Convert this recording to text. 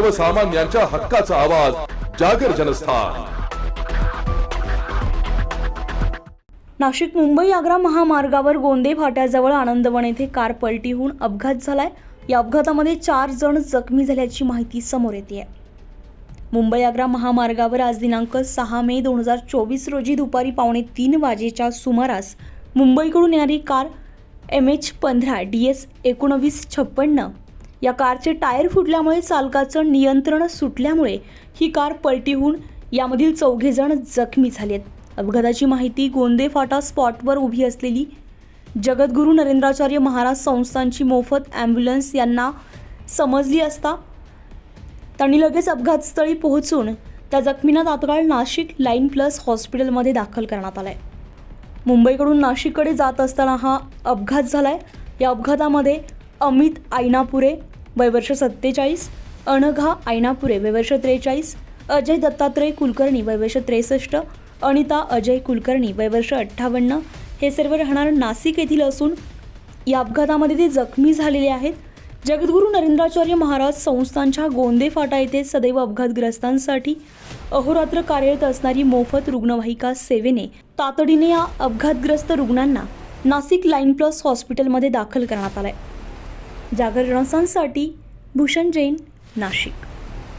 सर्वसामान्यांच्या हक्काचा आवाज जागर जनस्थान. नाशिक मुंबई आग्रा महामार्गावर गोंदे फाट्याजवळ आनंदवन येथे कार पलटी होऊन अपघात झालाय. या अपघातामध्ये चार जण जखमी झाल्याची माहिती समोर येते मुंबई आग्रा महामार्गावर आज दिनांक सहा मे दोन हजार चोवीस रोजी दुपारी पावणे तीन वाजेच्या सुमारास मुंबईकडून येणारी कार एम एच पंधरा डी एस एकोणवीस छप्पन्न या कारचे टायर फुटल्यामुळे चालकाचं नियंत्रण सुटल्यामुळे ही कार पलटी होऊन यामधील चौघेजण जखमी जखमी झालेत. अपघाताची माहिती गोंदे फाटा स्पॉटवर उभी असलेली जगद्गुरू नरेंद्राचार्य महाराज संस्थांची मोफत ॲम्ब्युलन्स यांना समजली असता त्यांनी लगेच अपघातस्थळी पोहोचून त्या जखमींना तात्काळ नाशिक लाईन प्लस हॉस्पिटलमध्ये दाखल करण्यात आलाय. मुंबईकडून नाशिककडे जात असताना हा अपघात झाला आहे या अपघातामध्ये अमित आयनापुरे वयवर्ष सत्तेचाळीस अनघा आयनापुरे वयवर्ष त्रेचाळीस अजय दत्तात्रय कुलकर्णी वयवर्ष त्रेसष्ट अनिता अजय कुलकर्णी वयवर्ष अठ्ठावन्न हे सर्व राहणार नाशिक येथील असून या अपघातामध्ये ते जखमी झालेले आहेत. जगद्गुरू नरेंद्राचार्य महाराज संस्थांच्या गोंदे फाटा येथे सदैव अपघातग्रस्तांसाठी अहोरात्र कार्यरत असणारी मोफत रुग्णवाहिका सेवेने तातडीने या अपघातग्रस्त रुग्णांना नाशिक लाईन प्लस हॉस्पिटलमध्ये दाखल करण्यात आलाय. जागर रणसांसाठी भूषण जैन नाशिक.